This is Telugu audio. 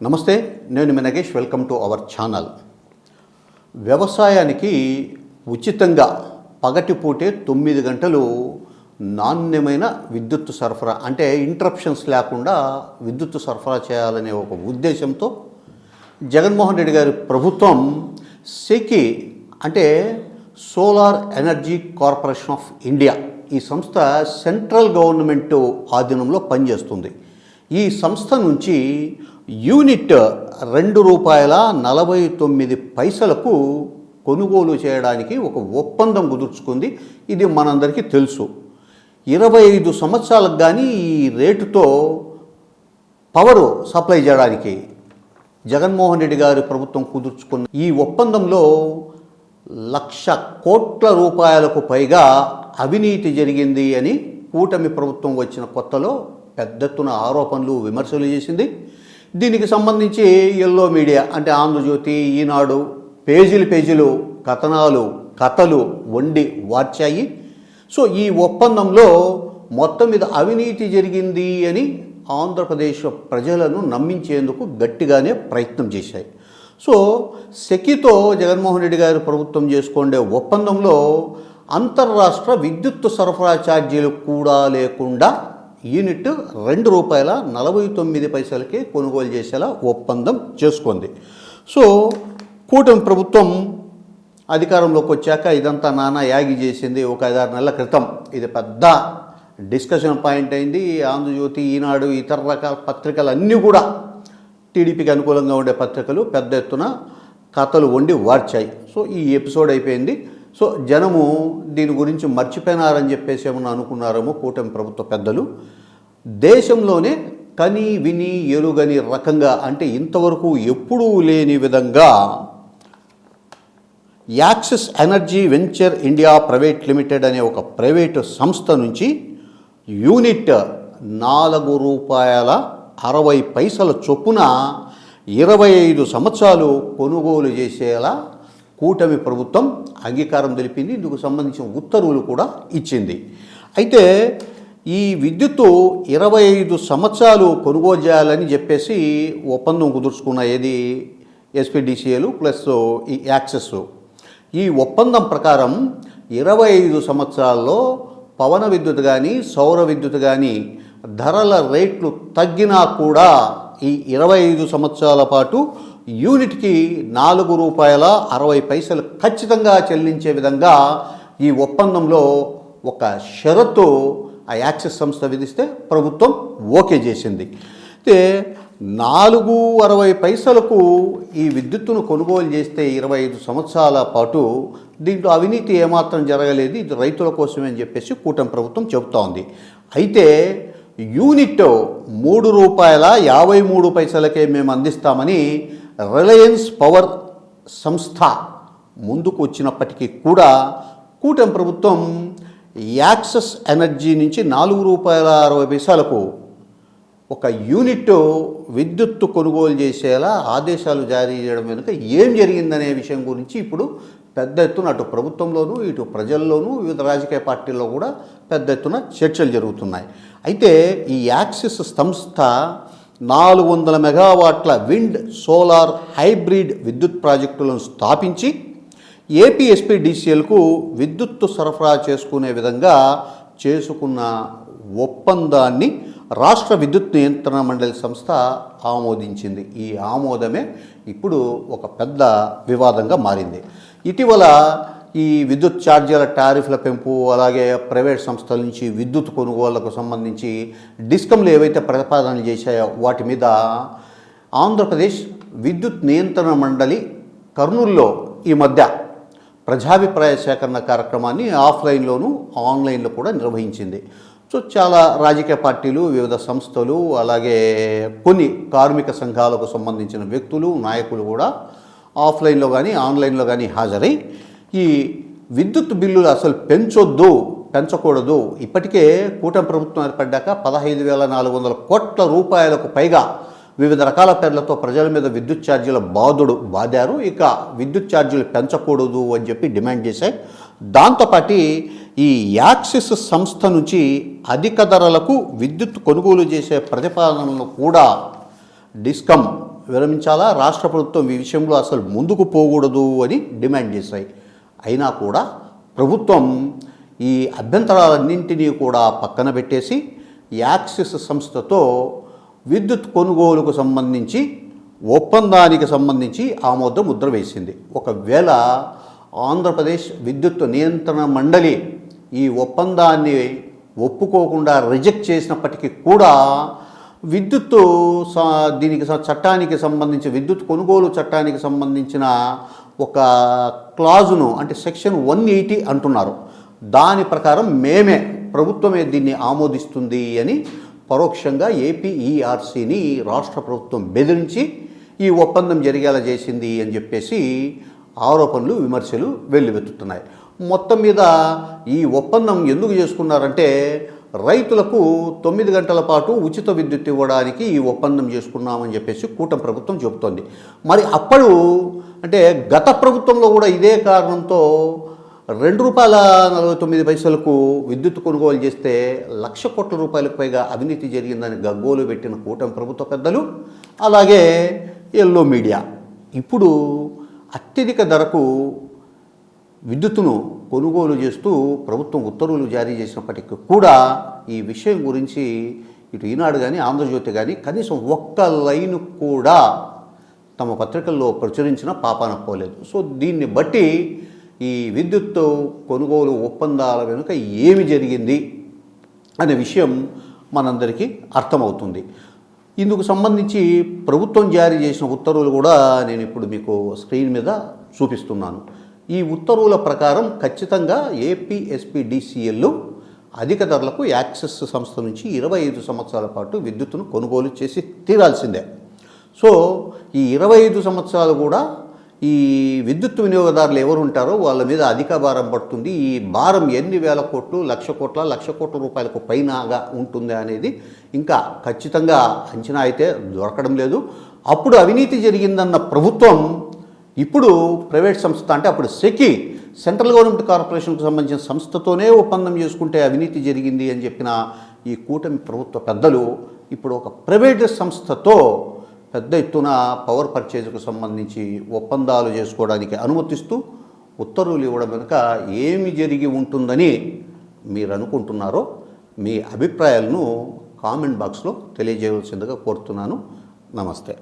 నమస్తే నేను మీ Nagesh welcome to our channel. వ్యవసాయానికి ఉచితంగా పగటిపూటే తొమ్మిది గంటలు నాణ్యమైన విద్యుత్ సరఫరా అంటే ఇంటరప్షన్స్ లేకుండా విద్యుత్ సరఫరా చేయాలనే ఒక ఉద్దేశంతో జగన్మోహన్ రెడ్డి గారి ప్రభుత్వం సెకి అంటే solar energy corporation of India ఈ సంస్థ సెంట్రల్ గవర్నమెంట్ ఆధీనంలో పనిచేస్తుంది. ఈ సంస్థ నుంచి యూనిట్ రెండు రూపాయల నలభై తొమ్మిది పైసలకు కొనుగోలు చేయడానికి ఒక ఒప్పందం కుదుర్చుకుంది. ఇది మనందరికీ తెలుసు. ఇరవై ఐదు సంవత్సరాలకు కానీ ఈ రేటుతో పవరు సప్లై చేయడానికి జగన్మోహన్ రెడ్డి గారి ప్రభుత్వం కుదుర్చుకున్న ఈ ఒప్పందంలో లక్ష కోట్ల రూపాయలకు పైగా అవినీతి జరిగింది అని కూటమి ప్రభుత్వం వచ్చిన కొత్తలో పెద్ద ఎత్తున ఆరోపణలు విమర్శలు చేసింది. దీనికి సంబంధించి ఎల్లో మీడియా అంటే ఆంధ్రజ్యోతి ఈనాడు పేజీలు పేజీలు కథనాలు కథలు వండి వార్చాయి. సో ఈ ఒప్పందంలో మొత్తం మీద అవినీతి జరిగింది అని ఆంధ్రప్రదేశ్ ప్రజలను నమ్మించేందుకు గట్టిగానే ప్రయత్నం చేశాయి. సో సెకితో జగన్మోహన్ రెడ్డి గారు ప్రభుత్వం చేసుకుండే ఒప్పందంలో అంతర్రాష్ట్ర విద్యుత్ సరఫరా ఛార్జీలు కూడా లేకుండా యూనిట్ రెండు రూపాయల నలభై తొమ్మిది పైసలకి కొనుగోలు చేసేలా ఒప్పందం చేసుకుంది. సో కూటమి ప్రభుత్వం అధికారంలోకి వచ్చాక ఇదంతా నానా యాగి చేసింది ఒక ఐదారు నెలల క్రితం. ఇది పెద్ద డిస్కషన్ పాయింట్ అయింది. ఆంధ్రజ్యోతి ఈనాడు ఇతర రకాల పత్రికలు అన్నీ కూడా టీడీపీకి అనుకూలంగా ఉండే పత్రికలు పెద్ద ఎత్తున కథలు వండి వార్చాయి సో ఈ ఎపిసోడ్ అయిపోయింది. సో జనము దీని గురించి మర్చిపోయినారని చెప్పేసి ఏమన్నా అనుకున్నారేమో కూటమి ప్రభుత్వ పెద్దలు. దేశంలోనే కని విని ఎరుగని రకంగా అంటే ఇంతవరకు ఎప్పుడూ లేని విధంగా Axis energy venture India private limited అనే ఒక ప్రైవేటు సంస్థ నుంచి యూనిట్ నాలుగు రూపాయల అరవై పైసల చొప్పున ఇరవై ఐదు సంవత్సరాలు కొనుగోలు చేసేలా కూటమి ప్రభుత్వం అంగీకారం తెలిపింది. ఇందుకు సంబంధించిన ఉత్తర్వులు కూడా ఇచ్చింది. అయితే ఈ విద్యుత్తు ఇరవై ఐదు సంవత్సరాలు కొనుగోలు చేయాలని చెప్పేసి ఒప్పందం కుదుర్చుకున్న ఏది? ఎస్పీడీసీఏలు ప్లస్ ఈ యాక్సెస్. ఈ ఒప్పందం ప్రకారం ఇరవై ఐదు సంవత్సరాల్లో పవన విద్యుత్ కానీ సౌర విద్యుత్ కానీ ధరల రేట్లు తగ్గినా కూడా ఈ ఇరవై ఐదు సంవత్సరాల పాటు యూనిట్కి నాలుగు రూపాయల అరవై పైసలు ఖచ్చితంగా చెల్లించే విధంగా ఈ ఒప్పందంలో ఒక షరతు ఆ యాక్సిస్ సంస్థ విధిస్తే ప్రభుత్వం ఓకే చేసింది. అయితే నాలుగు అరవై పైసలకు ఈ విద్యుత్తును కొనుగోలు చేస్తే ఇరవై ఐదు సంవత్సరాల పాటు దీంట్లో అవినీతి ఏమాత్రం జరగలేదు ఇది రైతుల కోసమే అని చెప్పేసి కూటమి ప్రభుత్వం చెబుతా ఉంది అయితే యూనిట్ మూడు రూపాయల యాభై మూడు పైసలకే మేము అందిస్తామని రిలయన్స్ పవర్ సంస్థ ముందుకు వచ్చినప్పటికీ కూడా కూటమి ప్రభుత్వం యాక్సెస్ ఎనర్జీ నుంచి నాలుగు రూపాయల అరవై పైసలకు ఒక యూనిట్ విద్యుత్తు కొనుగోలు చేసేలా ఆదేశాలు జారీ చేయడం వెనుక ఏం జరిగిందనే విషయం గురించి ఇప్పుడు పెద్ద ఎత్తున అటు ప్రభుత్వంలోనూ ఇటు ప్రజల్లోనూ వివిధ రాజకీయ పార్టీల్లో కూడా పెద్ద ఎత్తున చర్చలు జరుగుతున్నాయి. అయితే ఈ యాక్సిస్ సంస్థ నాలుగు వందల మెగావాట్ల విండ్ సోలార్ హైబ్రిడ్ విద్యుత్ ప్రాజెక్టులను స్థాపించి ఏపీఎస్పీడీసీఎల్కు విద్యుత్తు సరఫరా చేసుకునే విధంగా చేసుకున్న ఒప్పందాన్ని రాష్ట్ర విద్యుత్ నియంత్రణ మండలి సంస్థ ఆమోదించింది. ఈ ఆమోదమే ఇప్పుడు ఒక పెద్ద వివాదంగా మారింది. ఇటీవల ఈ విద్యుత్ ఛార్జీల టారిఫ్ల పెంపు అలాగే ప్రైవేట్ సంస్థల నుంచి విద్యుత్ కొనుగోళ్ళకు సంబంధించి డిస్కంలు ఏవైతే ప్రతిపాదనలు చేశాయో వాటి మీద ఆంధ్రప్రదేశ్ విద్యుత్ నియంత్రణ మండలి కర్నూలులో ఈ మధ్య ప్రజాభిప్రాయ సేకరణ కార్యక్రమాన్ని ఆఫ్లైన్లోనూ ఆన్లైన్లో కూడా నిర్వహించింది. సో చాలా రాజకీయ పార్టీలు వివిధ సంస్థలు అలాగే కొన్ని కార్మిక సంఘాలకు సంబంధించిన వ్యక్తులు నాయకులు కూడా ఆఫ్లైన్లో కానీ ఆన్లైన్లో కానీ హాజరై ఈ విద్యుత్ బిల్లులు అసలు పెంచొద్దు పెంచకూడదు. ఇప్పటికే కూటమి ప్రభుత్వం ఏర్పడ్డాక పదహైదు వేల నాలుగు వందల కోట్ల రూపాయలకు పైగా వివిధ రకాల పేర్లతో ప్రజల మీద విద్యుత్ ఛార్జీల బాధుడు బాదారు ఇక విద్యుత్ ఛార్జీలు పెంచకూడదు అని చెప్పి డిమాండ్ చేశాయి. దాంతోపాటు ఈ యాక్సిస్ సంస్థ నుంచి అధిక ధరలకు విద్యుత్ కొనుగోలు చేసే ప్రతిపాదనలను కూడా డిస్కమ్ విరమించాలా? రాష్ట్ర ప్రభుత్వం ఈ విషయంలో అసలు ముందుకు పోకూడదు అని డిమాండ్ చేశాయి. అయినా కూడా ప్రభుత్వం ఈ అభ్యంతరాలన్నింటినీ కూడా పక్కన పెట్టేసి యాక్సిస్ సంస్థతో విద్యుత్ కొనుగోలుకు సంబంధించి ఒప్పందానికి సంబంధించి ఆమోద ముద్ర వేసింది. ఒకవేళ ఆంధ్రప్రదేశ్ విద్యుత్ నియంత్రణ మండలి ఈ ఒప్పందాన్ని ఒప్పుకోకుండా రిజెక్ట్ చేసినప్పటికీ కూడా విద్యుత్ దీనికి చట్టానికి సంబంధించి విద్యుత్ కొనుగోలు చట్టానికి సంబంధించిన ఒక క్లాజును అంటే సెక్షన్ వన్ ఎయిటీ అంటున్నారు. దాని ప్రకారం మేమే ప్రభుత్వమే దీన్ని ఆమోదిస్తుంది అని పరోక్షంగా ఏపీఈఆర్సీని రాష్ట్ర ప్రభుత్వం బెదిరించి ఈ ఒప్పందం జరిగేలా చేసింది అని చెప్పేసి ఆరోపణలు విమర్శలు వెల్లువెత్తుతున్నాయి. మొత్తం మీద ఈ ఒప్పందం ఎందుకు చేసుకున్నారంటే రైతులకు తొమ్మిది గంటల పాటు ఉచిత విద్యుత్ ఇవ్వడానికి ఈ ఒప్పందం చేసుకున్నామని చెప్పేసి కూటమి ప్రభుత్వం చెబుతోంది. మరి అప్పుడు అంటే గత ప్రభుత్వంలో కూడా ఇదే కారణంతో రెండు రూపాయల నలభై తొమ్మిది పైసలకు విద్యుత్ కొనుగోలు చేస్తే లక్ష కోట్ల రూపాయలకు పైగా అవినీతి జరిగిందని గగ్గోలు పెట్టిన కూటమి ప్రభుత్వ పెద్దలు అలాగే ఎల్లో మీడియా. ఇప్పుడు అత్యధిక ధరకు విద్యుత్తును కొనుగోలు చేస్తూ ప్రభుత్వం ఉత్తర్వులు జారీ చేసినప్పటికీ కూడా ఈ విషయం గురించి ఇటు ఈనాడు కానీ ఆంధ్రజ్యోతి కానీ కనీసం ఒక్క లైన్ కూడా తమ పత్రికల్లో ప్రచురించిన పాపాన పోలేదు సో దీన్ని బట్టి ఈ విద్యుత్ కొనుగోలు ఒప్పందాల వెనుక ఏమి జరిగింది అనే విషయం మనందరికీ అర్థమవుతుంది. ఇందుకు సంబంధించి ప్రభుత్వం జారీ చేసిన ఉత్తర్వులు కూడా నేను ఇప్పుడు మీకు స్క్రీన్ మీద చూపిస్తున్నాను. ఈ ఉత్తర్వుల ప్రకారం ఖచ్చితంగా ఏపీఎస్పీడీసీఎల్ అధిక ధరలకు యాక్సెస్ సంస్థ నుంచి ఇరవై ఐదు సంవత్సరాల పాటు విద్యుత్తును కొనుగోలు చేసి తీరాల్సిందే. సో ఈ ఇరవై ఐదు సంవత్సరాలు కూడా ఈ విద్యుత్ వినియోగదారులు ఎవరు ఉంటారో వాళ్ళ మీద అధిక భారం పడుతుంది. ఈ భారం ఎన్ని వేల కోట్లు లక్ష కోట్ల లక్ష కోట్ల రూపాయలకు పైనగా ఉంటుంది అనేది ఇంకా ఖచ్చితంగా అంచనా అయితే దొరకడం లేదు. అప్పుడు అవినీతి జరిగిందన్న ప్రభుత్వం ఇప్పుడు ప్రైవేట్ సంస్థ అంటే అప్పుడు సెకి సెంట్రల్ గవర్నమెంట్ కార్పొరేషన్కు సంబంధించిన సంస్థతోనే ఒప్పందం చేసుకుంటే అవినీతి జరిగింది అని చెప్పిన ఈ కూటమి ప్రభుత్వ పెద్దలు ఇప్పుడు ఒక ప్రైవేట్ సంస్థతో పెద్ద ఎత్తున పవర్ పర్చేజ్కు సంబంధించి ఒప్పందాలు చేసుకోవడానికి అనుమతిస్తూ ఉత్తర్వులు ఇవ్వడం వెనుక ఏమి జరిగి ఉంటుందని మీరు అనుకుంటున్నారో మీ అభిప్రాయాలను కామెంట్ బాక్స్లో తెలియజేయవలసిందిగా కోరుతున్నాను. నమస్తే.